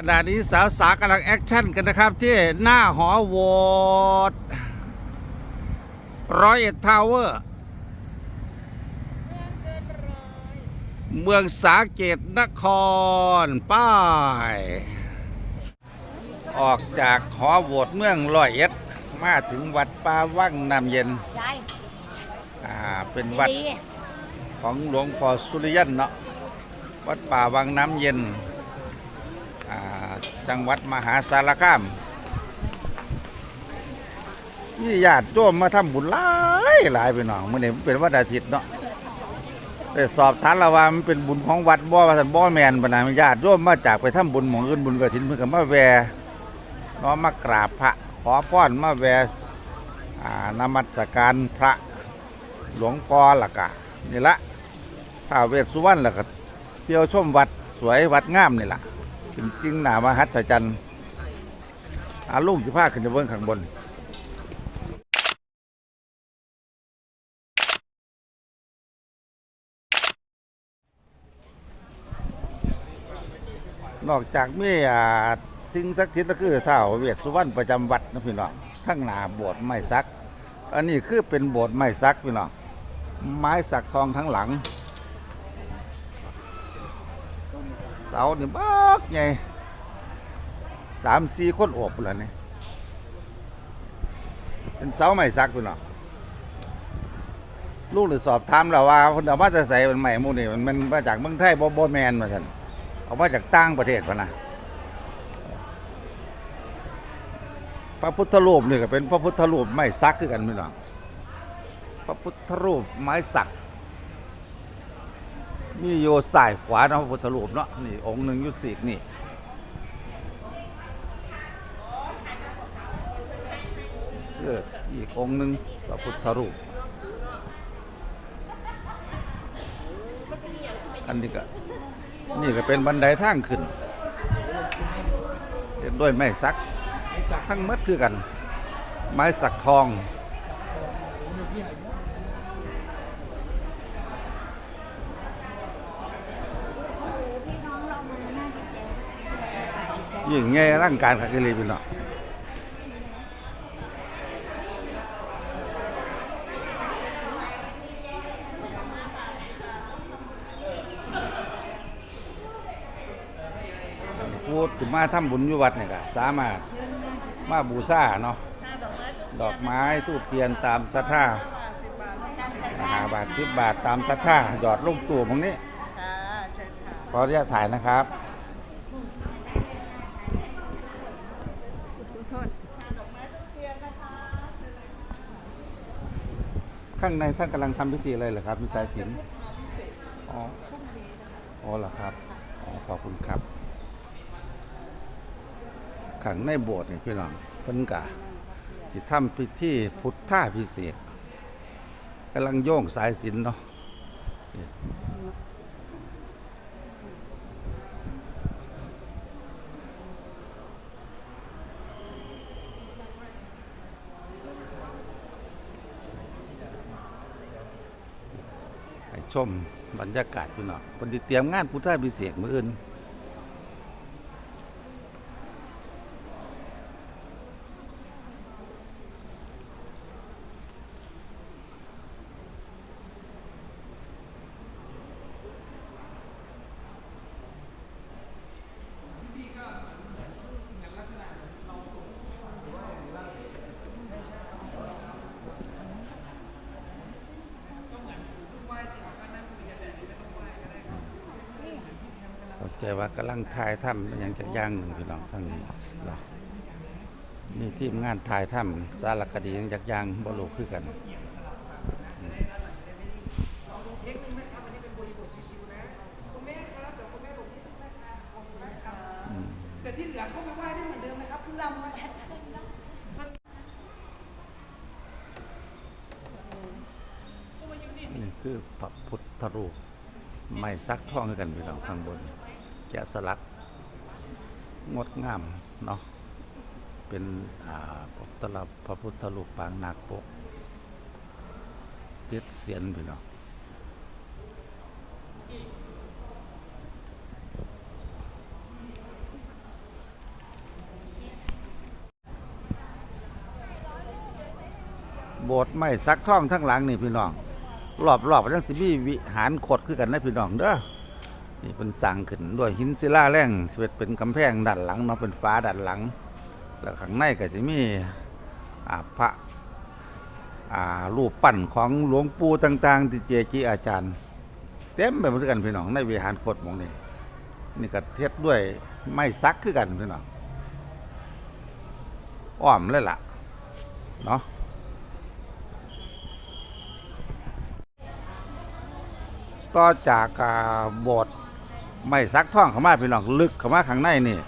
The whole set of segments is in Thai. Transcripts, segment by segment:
ขณะนี้สาวสากำลังแอคชั่นกันนะครับ ที่หน้าหอโหวตร้อยเอ็ดทาวเวอร์เมืองสาเกตนครป้าย ออกจากหอโหวตเมืองร้อยเอ็ด มาถึงวัดป่าวังน้ำเย็นยายอ่าเป็นวัดดีของหลวงพ่อสุริยันเนาะวัดป่าวังน้ำเย็นอ่า จังหวัดมหาสารคามมีญาติโยมมาทำบุญหลายหลายไปหน่องมื่อนี้เป็นวันอาทิตย์เนาะแต่สอบถามล้วว่ามันเป็นบุญของวัดบ่ว่าสันบ่แมนปะนะญาติโยมมาจากไปทำบุญหมองอื่นบุญกระถินเพิ่นก็มาแวเนาะมากราบพระ ขอพรมาแวอ่านมัสการพระหลวงพ่อล่ะกะนี่ละท้าเวสสุวรรณล่ะก็เที่ยวชมวัดสวยวัดงามนี่ล่ะ เป็นสิ่งหนามหัศจรรย์อาลุงสิพาขึ้นไปเบิ่งข้างบนนอกจากมีอ่สิ่งศักดิ์สิทธิ์ก็คือท้าวเวสสุวรรณประจำวัดนะพี่น้องทั้งหนาโบสถ์ไม้สัก อันนี้คือเป็นโบสถ์ไม้สักพี่น้องไม้สักทองทั้งหลัง เสานี่บักใหญ่สามสี่คนโอบเลยนี่เป็นเสาไม้สักพี่น้องลูกเลยสอบถามเราว่าคนเอามาจะใส่เป็นใหม่มูนี่มันมันมาจากเมืองไทยบ่บ่แมนมาสันเอามาจากต่างประเทศพนะพระพุทธรูปนี่ก็เป็นพระพุทธรูปไม้สักคือกันพี่น้องพระพุทธรูปไม้สัก มีโยสายขวาเนาะพระพุทธรูปเนาะนี่องค์หนึ่งยุสีกนี่เอออีกองค์หนึ่งพระพุทธรูป อันนี้ก็นี่ก็เป็นบันไดทางขึ้นเรียด้วยไม้สักทั้งมัดคือกัน ไม้สักทอง ยิ่งแง่ร่างการขัดกิเลสพี่น้องพูดถึงมาทำบุญอยู่วัดเนี่ยก็สามารถมาบูชาเนาะดอกไม้ทูบเทียนตามศรัทธาหาบาทสิบบาทตามศรัทธาหยอดลงตู้ตรงนี้ค่ะเชิญค่ะขออนุญาตถ่ายนะครับ ข้างในท่านกำลังทำพิธีอะไรเหรอครับ มีสายสินอ๋ออ๋อเหรอครับอ๋อขอบคุณครับขังในโบสถ์นี่พี่น้องเพิ่นกะที่ทำพิธีพุทธาพิเศษกำลังโยงสายสินเนาะ ชมบรรยากาศพี่น้องคนที่เตรียมงานพุทธาพิเศษกมืออื่นเข้า ใจว่ากำลังถ่ายถ้ำย่างจะย่างหนึ่งพี่น้องทั้งนี้เนาะนี่ทีมงานถ่ายถ้ำสารคดีย่างจักย่างบ่รู้คือกันแต่ที่เหลือเข้าไปไหว้ได้เหมือนเดิมนะครับจำไว้นี่คือพระพุทธรูปไม้ซักท่องกันพี่น้องข้างบน แกะสลัก งดงามเนาะเป็นปกตลับพระพุทธรูปปางนาคปกเจ็ดเสียนไปเนาะโบสถ์ไม่ซักท่องทั้งหลังนี่พี่น้องรอบๆอบทั้งสิมีวิหารขดขึ้นกันนะพี่น้องเด้อ นี่เป็นสร้างขึ้นด้วยหินศิลาแรงเป็นเป็นกำแพงด้านหลังเนาะเป็นฟ้าด้านหลัง แล้วข้างในก็สิมีอ่าพระอ่ารูปปั้นของหลวงปู่ต่างๆที่เจจีอาจารย์ เต็มไปหมดกันพี่น้องในวิหารขดหมองนี้นี่ก็เทศด้วยไม้สักคือกันพี่น้องอ้อมเลยล่ะเนาะต่อจากโบสถ์ ไม่ซักท่องเข้ามาพี่น้องลึกเข้ามาข้างในนี่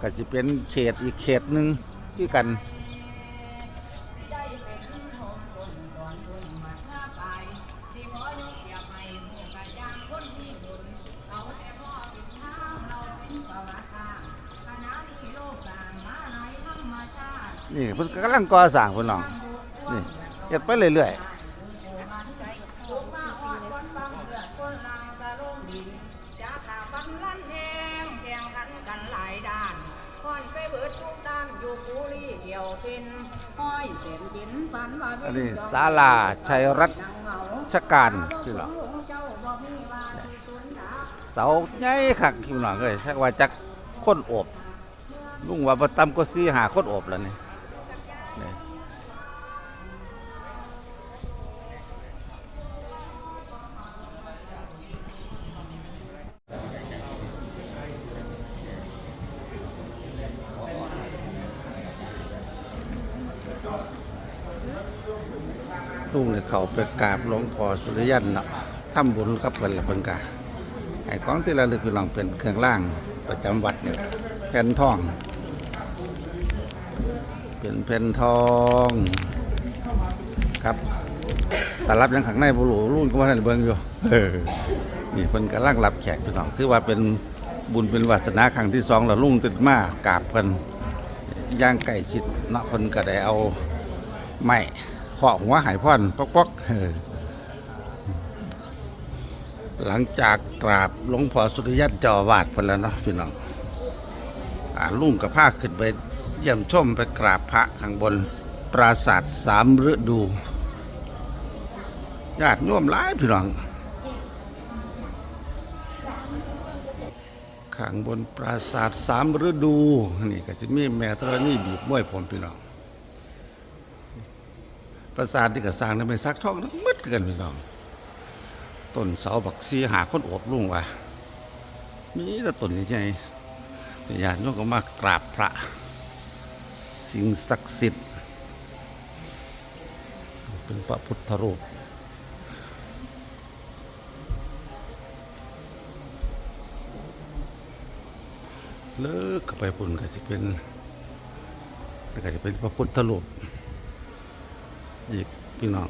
ก็จะเป็นเขตอีกเขตหนึ่งที่กัน นี่เพิ่นกำลังก่อสร้างพี่น้องนี่เฮ็ดไปเรื่อยๆ อันนี้ศาลาชัยรัชการคือหรอเสาใหญ่ขักพี่น้องเลยชักว่าจักคนอบลุงว่าประตำก็ซีหาคนอบแล้วนี่ ลุงเลยเขาไปกราบหลวงพ่อสุริยันเนาะทำบุญกับเพิ่นละเพิ่นกะให้ของที่ระลึกพี่น้องเป็นเครื่องร่างประจำวัดเนี่ยแผ่นทอง เป็นแผ่นทองครับแต่รับยังขังในบุรุษรุ่นก็ว่าท่านเบิ่งอยู่นี่เพิ่นกำลังรับแขกพี่น้องถือว่าเป็นบุญเป็นวาสนาครั้งที่สองแล้วลุงติดมากราบเพิ่นย่างไก่ชิดเนาะเพิ่นก็ได้เอาไม้ เคาะหัวหายพ่อนปอกๆเออหลังจากกราบหลวงพ่อสุริยันเจ้าอวาสเพิ่นแล้วเนาะพี่น้องอ่าลุงกับผ้าขึ้นไปเยี่ยมชมไปกราบพระข้างบนปราสาทสามฤดูญาติโยมหลายพี่น้องข้างบนปราสาทสามฤดูนี่ก็จะมีแม่ธรณีบีบมวยผมพี่น้อง ปราสาทที่ก็สร้างในไม่ซักทองทั้งหมดกันพี่น้องต้นเสาบักซีหาคนโอบลุงว่ามีแต่ต้นใหญ่ๆญาติโยมก็มากราบพระ สิ่งศักดิ์สิทธิ์เป็นพระพุทธรูปเลิกไปปุ่นก็จะเป็นก็จะเป็นพระพุทธรูป อีกพี่น้อง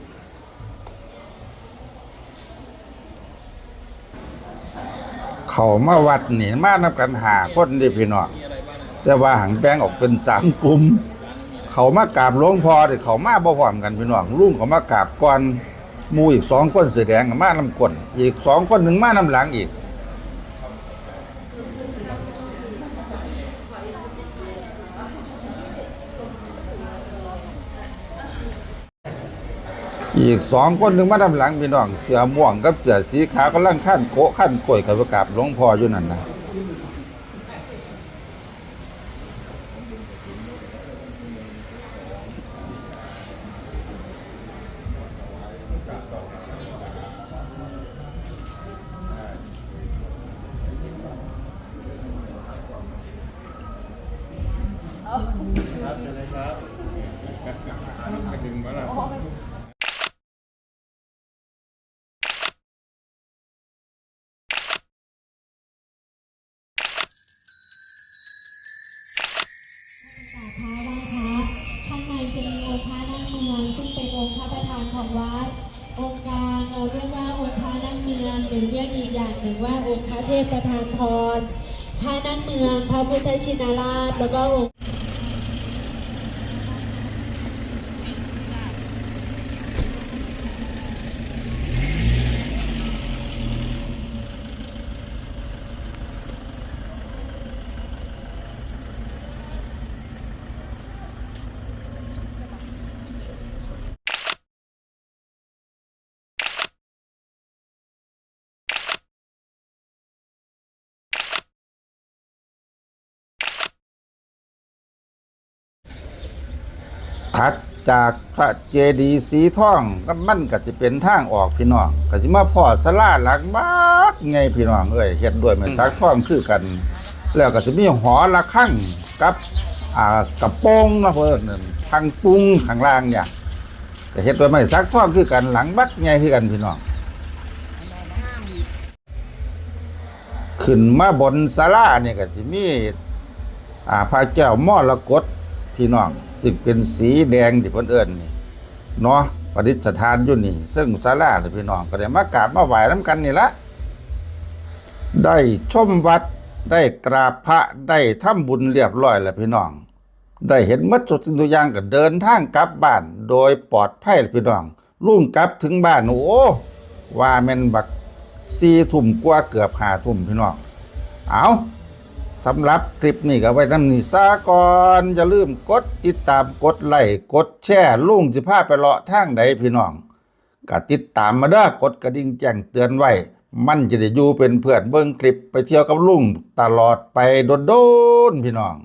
เขามาวัดนี่มานำกันหาคนเดีพี่น้องแต่ว่าหังแบ่งออกเป็นสามกลุ่มเขามากราบหลวงพ่อที่เขามาบ่พร้อมกันพี่น้องลุงเขามากราบก่อนมูอีกสองคนเสือแดงมานำกลนอีกสองคนหนึ่งมานำหลังอีก อีกสองคนหนึ่งมาดำหลังพี่น้องเสือม่วงกับเสือสีขาวกำลังขั้นโกะขั้นกล้วยกับประกาบหลวงพ่ออยู่นั่นนะ เทพประธานพร ท่านั่งเมือง พระพุทธชินราช แล้วก็องค์ ถัดจากพระเจดีย์สีทองก็มันก็สิเป็นทางออกพี่น้องก็สิมาพอสลาหลังมากไงพี่น้องเอ้ยเฮ็ดด้วยไม้สักทองคือกัน แล้วก็สิมีหอระฆังกับอ่ากระโปรงนะเพิ่นนั่นทางปรุงข้างล่างเนี่ยก็เฮ็ดด้วยไม้สักทองคือกันหลังบักไงคือกันพี่น้องขึ้นมาบนศาลาเนี่ยก็สิมีอ่าพระเจ้ามรกตพี่น้อง ซึ่งเป็นสีแดงที่เพิ่นเอิ้นนี่เนาะประดิษฐานอยู่นี่ ซึ่งศาลาเนี่ยพี่น้องก็ได้มากราบมาไหว้นํกันนี่ละได้ชมวัดได้กราบพระได้ทำบุญเรียบร้อยแล้วพี่น้อง ได้เห็นมัดสุดสิ่งทุกอย่างก็เดินทางกลับบ้าน โดยปลอดภัยแล้วพี่น้องลุ่งกลับถึงบ้านโอ้ว่าแม่นบักสี่ทุ่มกว่าเกือบหาทุ่มพี่น้องเอา สำหรับคลิปนี้ก็ไว้นำนี่ซาก่อนอย่าลืมกดติดตามกดไลค์กดแชร์ลุงสิพาไปเลาะทางใดพี่น้องก็ติดตามมาเด้อกดกระดิ่งแจ้งเตือนไว้ มันจะได้อยู่เป็นเพื่อนเบิ่งคลิปไปเที่ยวกับลุงตลอดไปโดนๆพี่น้อง